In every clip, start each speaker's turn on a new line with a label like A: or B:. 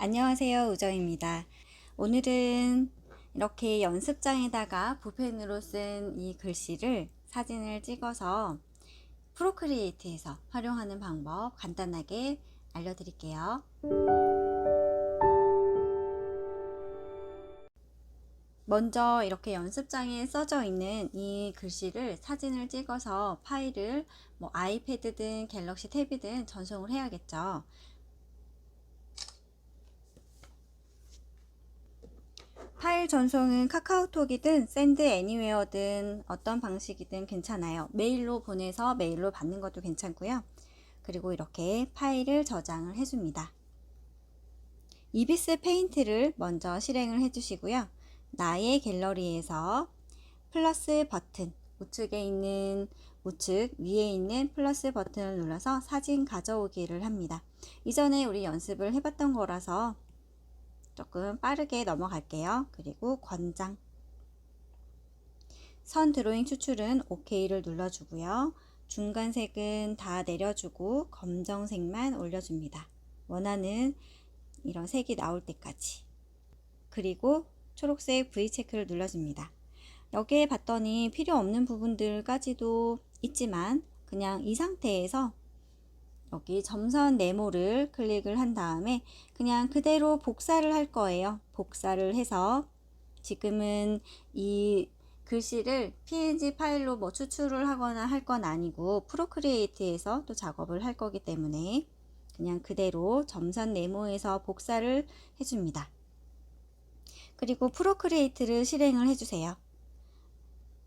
A: 안녕하세요. 우정입니다. 오늘은 이렇게 연습장에다가 붓펜으로 쓴 이 글씨를 사진을 찍어서 프로크리에이트에서 활용하는 방법 간단하게 알려드릴게요. 먼저 이렇게 연습장에 써져 있는 이 글씨를 사진을 찍어서 파일을 뭐 아이패드든 갤럭시 탭이든 전송을 해야겠죠. 파일 전송은 카카오톡이든 샌드 애니웨어든 어떤 방식이든 괜찮아요. 메일로 보내서 메일로 받는 것도 괜찮고요. 그리고 이렇게 파일을 저장을 해줍니다. 이비스 페인트를 먼저 실행을 해주시고요. 나의 갤러리에서 플러스 버튼 우측에 있는 우측 위에 있는 플러스 버튼을 눌러서 사진 가져오기를 합니다. 이전에 우리 연습을 해봤던 거라서 조금 빠르게 넘어갈게요. 그리고 권장 선 드로잉 추출은 OK를 눌러주고요. 중간색은 다 내려주고 검정색만 올려줍니다. 원하는 이런 색이 나올 때까지 그리고 초록색 V 체크를 눌러줍니다. 여기에 봤더니 필요 없는 부분들까지도 있지만 그냥 이 상태에서 여기 점선 네모를 클릭을 한 다음에 그냥 그대로 복사를 할 거예요. 복사를 해서 지금은 이 글씨를 png 파일로 뭐 추출을 하거나 할 건 아니고 프로크리에이트에서 또 작업을 할 거기 때문에 그냥 그대로 점선 네모에서 복사를 해줍니다. 그리고 프로크리에이트를 실행을 해주세요.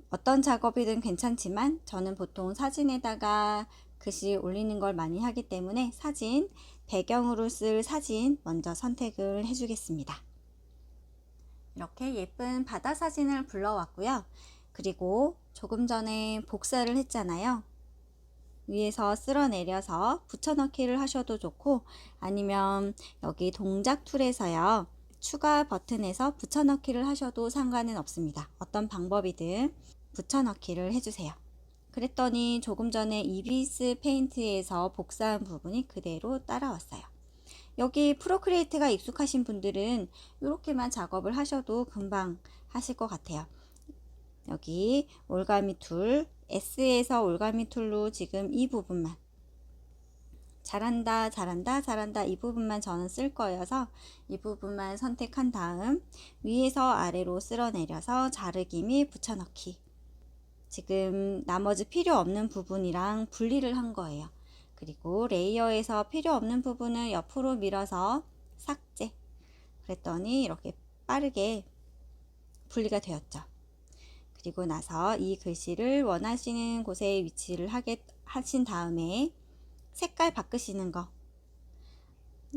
A: 어떤 작업이든 괜찮지만 저는 보통 사진에다가 글씨 올리는 걸 많이 하기 때문에 사진, 배경으로 쓸 사진 먼저 선택을 해주겠습니다. 이렇게 예쁜 바다 사진을 불러왔고요. 그리고 조금 전에 복사를 했잖아요. 위에서 쓸어내려서 붙여넣기를 하셔도 좋고 아니면 여기 동작 툴에서요. 추가 버튼에서 붙여넣기를 하셔도 상관은 없습니다. 어떤 방법이든 붙여넣기를 해주세요. 그랬더니 조금 전에 이비스 페인트에서 복사한 부분이 그대로 따라왔어요. 여기 프로크리에이트가 익숙하신 분들은 이렇게만 작업을 하셔도 금방 하실 것 같아요. 여기 올가미 툴, S에서 올가미 툴로 지금 이 부분만 잘한다, 잘한다, 잘한다 이 부분만 저는 쓸 거여서 이 부분만 선택한 다음 위에서 아래로 쓸어 내려서 자르기 및 붙여넣기 지금 나머지 필요 없는 부분이랑 분리를 한 거예요. 그리고 레이어에서 필요 없는 부분을 옆으로 밀어서 삭제. 그랬더니 이렇게 빠르게 분리가 되었죠. 그리고 나서 이 글씨를 원하시는 곳에 위치를 하게 하신 다음에 색깔 바꾸시는 거.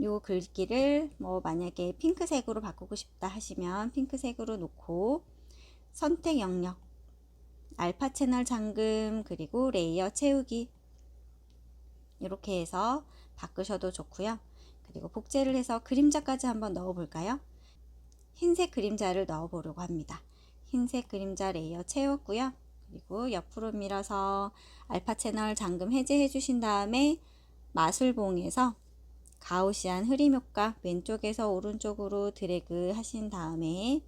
A: 요 글귀를 뭐 만약에 핑크색으로 바꾸고 싶다 하시면 핑크색으로 놓고 선택 영역 알파 채널 잠금 그리고 레이어 채우기 이렇게 해서 바꾸셔도 좋고요. 그리고 복제를 해서 그림자까지 한번 넣어 볼까요? 흰색 그림자를 넣어 보려고 합니다. 흰색 그림자 레이어 채웠고요. 그리고 옆으로 밀어서 알파 채널 잠금 해제해 주신 다음에 마술봉에서 가우시안 흐림 효과 왼쪽에서 오른쪽으로 드래그 하신 다음에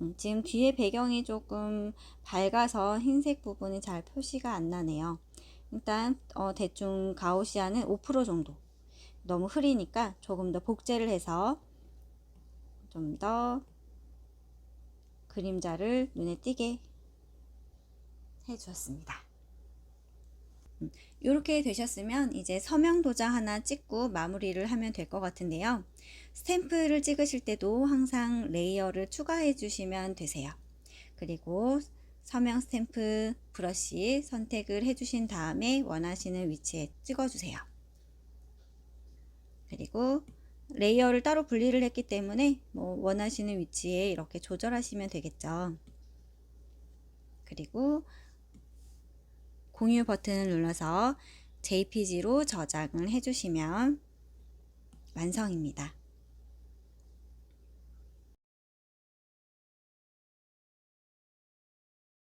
A: 음, 지금 뒤에 배경이 조금 밝아서 흰색 부분이 잘 표시가 안 나네요. 일단 어, 대충 가우시아는 5% 정도 너무 흐리니까 조금 더 복제를 해서 좀 더 그림자를 눈에 띄게 해 주었습니다. 이렇게 되셨으면 이제 서명 도장 하나 찍고 마무리를 하면 될 것 같은데요. 스탬프를 찍으실 때도 항상 레이어를 추가해 주시면 되세요. 그리고 서명 스탬프 브러쉬 선택을 해 주신 다음에 원하시는 위치에 찍어 주세요. 그리고 레이어를 따로 분리를 했기 때문에 뭐 원하시는 위치에 이렇게 조절하시면 되겠죠. 그리고 공유 버튼을 눌러서 JPG로 저장을 해주시면 완성입니다.